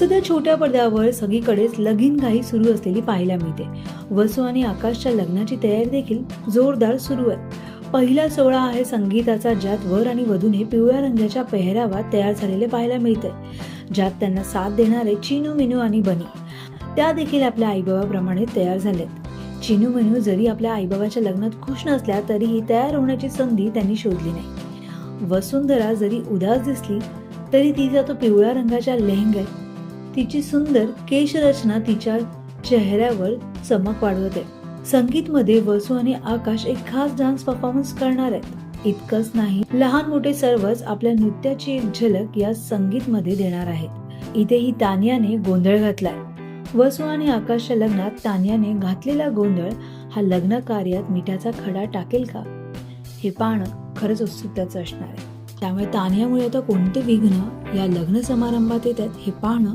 सध्या छोट्या पडद्यावर सगळीकडेच लगीन घाई सुरू असलेली पाहायला मिळते. वसू आणि आकाशच्या लग्नाची तयारी देखील जोरदार सुरू आहे. पहिला सोहळा आहे संगीताचा ज्यात वर आणि वधूने पिवळ्या रंगाच्या पेहरावात तयार झालेले पाहायला मिळते ज्यात त्यांना साथ देणारे चिनू मिनू आणि बनी. त्या देखील आपल्या आईबाबाप्रमाणे तयार झालेत. चिनू मिनू जरी आपल्या आईबाबाच्या लग्नात खुश नसल्या तरीही तयार होण्याची संधी त्यांनी शोधली नाही. वसुंधरा जरी उदास दिसली तरी तिचा तो पिवळ्या रंगाच्या लेहंग्यात तिची सुंदर केशरचना तिच्या चेहऱ्यावर चमक वाढवते. संगीतमध्ये वसू आणि आकाश एक खास डान्स परफॉर्मन्स करणार आहेत. इतकंच नाही लहान मोठे सर्वच आपल्या नृत्याची एक झलक या संगीतमध्ये देणार आहेत. इथेही तानियाने गोंधळ घातलाय. वसू आणि आकाशच्या लग्नात तानियाने घातलेला गोंधळ हा लग्न कार्यात मिठाचा खडा टाकेल का? हे पाहणं खरंच उत्सुकताचं असणार आहे. त्यामुळे तानियामुळे आता कोणते विघ्न या लग्न समारंभात येतात हे पाहणं